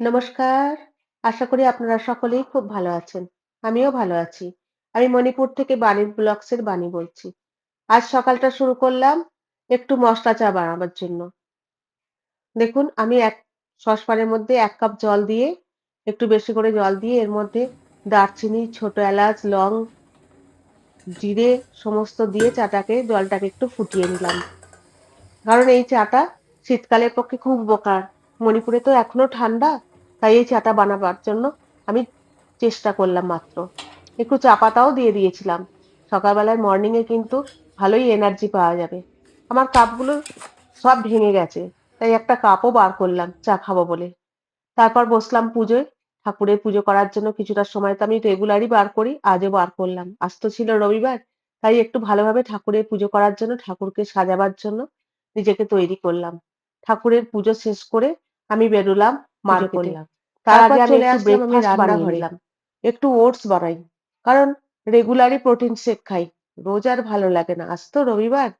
নমস্কার। আশা করি আপনারা সকলেই খুব ভালো আছেন। আমিও ভালো আছি। আমি মণিপুর থেকে বাণীর এর বাণী বলছি। আজ সকালটা শুরু করলাম একটু মশলা চা বানাবার জন্য। দেখুন আমি এক সসপ্যানের মধ্যে এক কাপ জল দিয়ে একটু বেশি করে জল দিয়ে এর মধ্যে দারচিনি, ছোট এলাচ, লং, জিরে সমস্ত দিয়ে চাটাকে জলটাকে একটু ফুটিয়ে নিলাম। কারণ এই চাটা শীতকালের পক্ষে খুব উপকার। মণিপুরে তো এখনও ঠান্ডা তাই এই চাটা বানাবার জন্য আমি চেষ্টা করলাম মাত্র। একটু চা পাতাও দিয়ে দিয়েছিলাম। সকালবেলায় মর্নিংয়ে কিন্তু ভালোই এনার্জি পাওয়া যাবে। আমার কাপগুলো সব ভেঙে গেছে। তাই একটা কাপও বার করলাম চা খাব বলে। তারপর বসলাম পুজোয়। ঠাকুরের পুজো করার জন্য কিছুটা সময় তো আমি রেগুলারই বার করি, আজও বার করলাম। আজ তো ছিল রবিবার, তাই একটু ভালোভাবে ঠাকুরের পুজো করার জন্য, ঠাকুরকে সাজাবার জন্য নিজেকে তৈরি করলাম। ঠাকুরের পুজো শেষ করে আমি বেরোলাম মার্কেটে। তার আগে আমি একটু ব্রেকফাস্ট বানিয়ে নিলাম। একটু ওটস বানাই। কারণ রেগুলারই প্রোটিন শেক খাই। রোজ আর ভালো লাগে না। আজ তো রবিবার,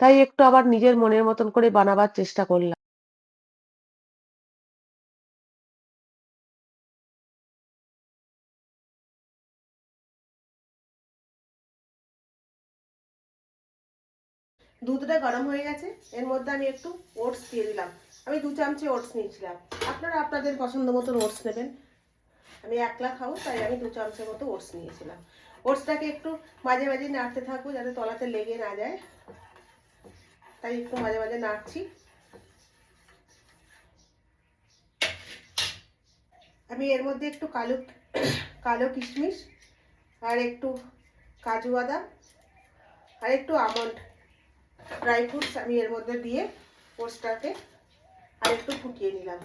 তাই একটু আবার নিজের মনের মতন করে বানাবার চেষ্টা করলাম। দুধটা গরম হয়ে গেছে এর মধ্যে আমি একটু ওটস দিয়ে দিলাম আমি দু চামচে ওটস নিয়েছিলাম। আপনারা আপনাদের পছন্দ মতো ওটস নেবেন। আমি একলা খাব, তাই আমি দু চামচের মতো ওটস নিয়েছিলাম। ওটসটাকে একটু মাঝে মাঝে নাড়তে থাকব যাতে তলাতে লেগে না যায়। তাই একটু মাঝে মাঝে নাড়ছি। আমি এর মধ্যে একটু কালো কালো কিশমিশ আর একটু কাজু বাদাম আর একটু আমন্ড, ড্রাই ফ্রুটস আমি এর মধ্যে দিয়ে ওটসটাকে একটু ফুটিয়ে নিলাম।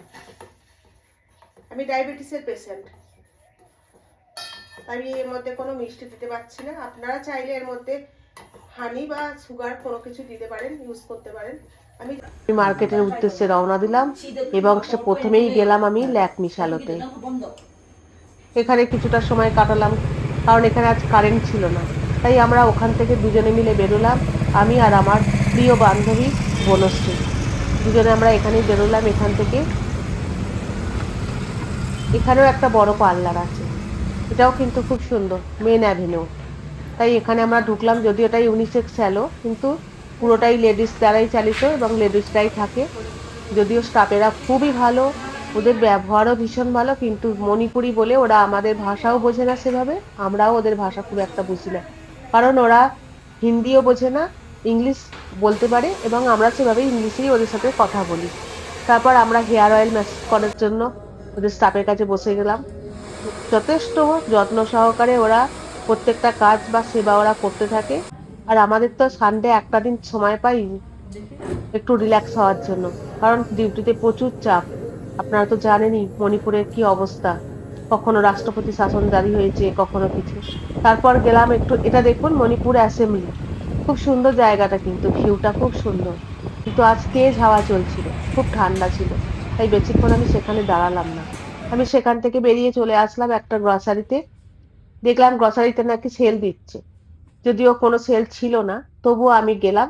আমি ডায়াবেটিসের পেশেন্ট আমি এর মধ্যে কোনো মিষ্টি দিতে পারছি না। আপনারা চাইলে এর মধ্যে হানি বা সুগার কোনো কিছু দিতে পারেন ইউজ করতে পারেন। আমি মার্কেটের উদ্দেশ্যে রওনা দিলাম এবং সে প্রথমেই গেলাম আমি ল্যাকমি শালোতে এখানে কিছুটা সময় কাটালাম, কারণ এখানে আজ কারেন্ট ছিল না। তাই আমরা ওখান থেকে দুজনে মিলে বেরোলাম, আমি আর আমার প্রিয় বান্ধবী বনশ্রী। দুজনে আমরা এখানেই বেরোলাম, এখান থেকে। এখানেও একটা বড় পার্লার আছে। এটাও কিন্তু খুব সুন্দর, মেন অ্যাভিনিউ। তাই এখানে আমরা ঢুকলাম, যদিও এটা ইউনিসেক্স স্যালো, কিন্তু পুরোটাই লেডিস দ্বারাই চালিত এবং লেডিসরাই থাকে। যদিও স্টাফেরা খুবই ভালো, ওদের ব্যবহারও ভীষণ ভালো, কিন্তু মণিপুরি বলে ওরা আমাদের ভাষাও বোঝে না সেভাবে, আমরাও ওদের ভাষা খুব একটা বুঝি না। কারণ ওরা হিন্দিও বোঝে না ইংলিশ বলতে পারে এবং আমরা সেভাবে ইংলিশেই ওদের সাথে কথা বলি। তারপর আমরা হেয়ার অয়েল ম্যাসেজ করার জন্য ওদের স্টাফের কাছে বসে গেলাম। যথেষ্ট যত্ন সহকারে ওরা প্রত্যেকটা কাজ বা সেবা ওরা করতে থাকে। আর আমাদের তো সানডে একটা দিন সময় পাই একটু রিল্যাক্স হওয়ার জন্য। কারণ ডিউটিতে প্রচুর চাপ। আপনারা তো জানেনই মণিপুরের কি অবস্থা। কখনো রাষ্ট্রপতি শাসন জারি হয়েছে, কখনো কিছু। তারপর গেলাম একটু, এটা দেখুন মণিপুর অ্যাসেম্বলি খুব সুন্দর জায়গাটা কিন্তু, ভিউটা খুব সুন্দর। কিন্তু আজ তেজ হাওয়া চলছিল, খুব ঠান্ডা ছিল। তাই বেশিক্ষণ আমি সেখানে দাঁড়ালাম না। আমি সেখান থেকে বেরিয়ে চলে আসলাম একটা গ্রসারিতে দেখলাম গ্রসারিতে নাকি সেল দিচ্ছে। যদিও কোনো সেল ছিল না, তবুও আমি গেলাম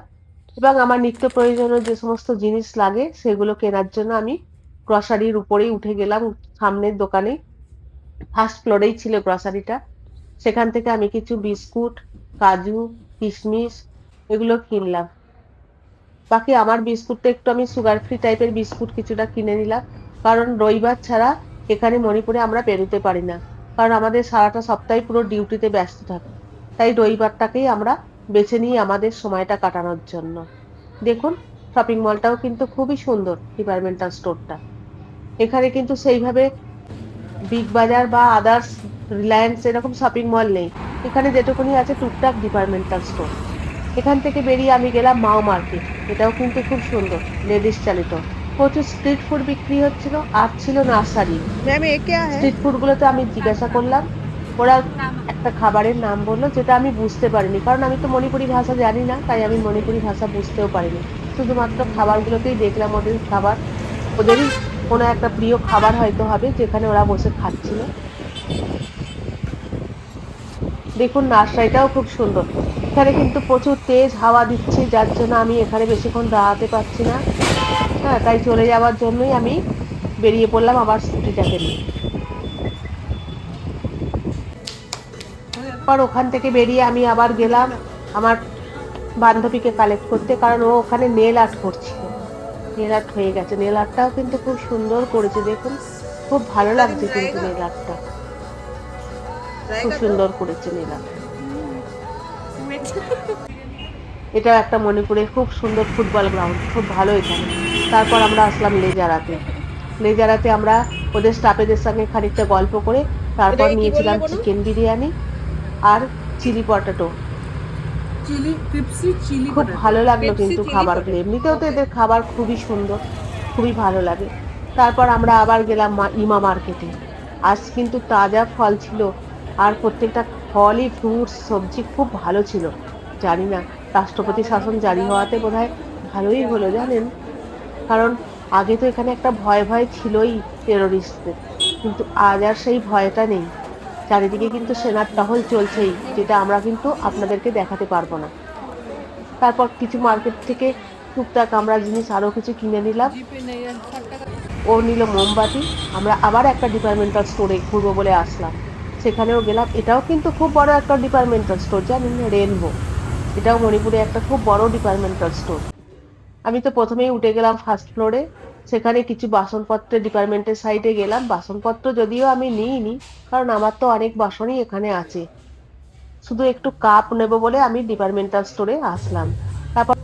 এবং আমার নিত্য প্রয়োজনীয় যে সমস্ত জিনিস লাগে, সেগুলো কেনার জন্য আমি গ্রসারির উপরেই উঠে গেলাম, সামনের দোকানে। ফার্স্ট ফ্লোরেই ছিল গ্রসারিটা সেখান থেকে আমি কিছু বিস্কুট, কাজু কিশমিশ, এগুলো কিনলাম। বাকি আমার বিস্কুটটা একটু আমি সুগার ফ্রি টাইপের বিস্কুট কিছুটা কিনে নিলাম। কারণ রবিবার ছাড়া এখানে মণিপুরে আমরা বেরোতে পারি না। কারণ আমাদের সারাটা সপ্তাহে পুরো ডিউটিতে ব্যস্ত থাকে। তাই রবিবারটাকেই আমরা বেছে নিই আমাদের সময়টা কাটানোর জন্য। দেখুন শপিং মলটাও কিন্তু খুবই সুন্দর ডিপার্টমেন্টাল স্টোরটা এখানে কিন্তু সেইভাবে বিগ বাজার বা আদার্স রিলায়েন্স এরকম শপিং মল নেই। এখানে যেটুকুনি আছে টুকটাক ডিপার্টমেন্টাল স্টোর এখান থেকে বেরিয়ে আমি গেলাম মাও মার্কেট এটাও কিন্তু খুব সুন্দর লেডিস চালিত। প্রচুর স্ট্রিট ফুড বিক্রি হচ্ছিল আর ছিল নার্সারি স্ট্রিট ফুডগুলোতে আমি জিজ্ঞাসা করলাম। ওরা একটা খাবারের নাম বলল যেটা আমি বুঝতে পারিনি। কারণ আমি তো মণিপুরি ভাষা জানি না তাই আমি মণিপুরি ভাষা বুঝতেও পারিনি। শুধুমাত্র খাবারগুলোতেই দেখলাম ওদের খাবার। ওদেরই কোনো একটা প্রিয় খাবার হয়তো হবে যেখানে ওরা বসে খাচ্ছিল। দেখুন, নার্সারিটাও খুব সুন্দর। এখানে কিন্তু প্রচুর তেজ, হাওয়া দিচ্ছে, যার জন্য আমি এখানে বেশিক্ষণ দাঁড়াতে পারছি না। হ্যাঁ তাই চলে যাওয়ার জন্যই আমি বেরিয়ে পড়লাম আবার স্কুটিটাকে নিয়ে। পর ওখান থেকে বেরিয়ে আমি আবার গেলাম আমার বান্ধবীকে কালেক্ট করতে, কারণ ও ওখানে নেল আর্ট করছিল নেল আর্ট হয়ে গেছে। নেল আর্টটাও কিন্তু খুব সুন্দর করেছে, দেখুন। খুব ভালো লাগছে কিন্তু নেল আর্টটা খুব সুন্দর করেছে নেল। আর্ট এটাও একটা মণিপুরের খুব সুন্দর ফুটবল গ্রাউন্ড খুব ভালো এখানে তারপর আমরা আসলাম লেজারাতে। লেজারাতে আমরা ওদের স্টাফেদের সঙ্গে খানিকটা গল্প করে তারপর নিয়েছিলাম চিকেন বিরিয়ানি আর চিলি পটেটো। চিলি খুব ভালো লাগল কিন্তু খাবারগুলো এমনিতেও তো এদের খাবার খুবই সুন্দর খুবই ভালো লাগে। তারপর আমরা আবার গেলাম ইমা মার্কেটে। আজ কিন্তু তাজা ফল ছিল আর প্রত্যেকটা ফলই ফ্রুটস সবজি খুব ভালো ছিল। জানি না রাষ্ট্রপতি শাসন জারি হওয়াতে বোধহয় ভালোই হলো, জানেন? কারণ আগে তো এখানে একটা ভয় ভয় ছিলই টেরোরিস্টদের কিন্তু আজ আর সেই ভয়টা নেই। চারিদিকে কিন্তু সেনার টহল চলছেই, যেটা আমরা কিন্তু আপনাদেরকে দেখাতে পারব না। তারপর কিছু মার্কেট থেকে টুকটাক আমরা জিনিস আরও কিছু কিনে নিলাম। ও নিল মোমবাতি। আমরা আবার একটা ডিপার্টমেন্টাল স্টোরে ঘুরবো বলে আসলাম। সেখানেও গেলাম। এটাও কিন্তু খুব বড় একটা ডিপার্টমেন্টাল স্টোর জানেন রেনবো এটাও মণিপুরে একটা খুব বড় ডিপার্টমেন্টাল স্টোর আমি তো প্রথমেই উঠে গেলাম ফার্স্ট ফ্লোরে সেখানে কিছু বাসনপত্রের ডিপার্টমেন্টের সাইডে গেলাম। বাসনপত্র যদিও আমি নিইনি, কারণ আমার তো অনেক বাসনই এখানে আছে। শুধু একটু কাপ নেব বলে আমি ডিপার্টমেন্টাল স্টোরে আসলাম। তারপর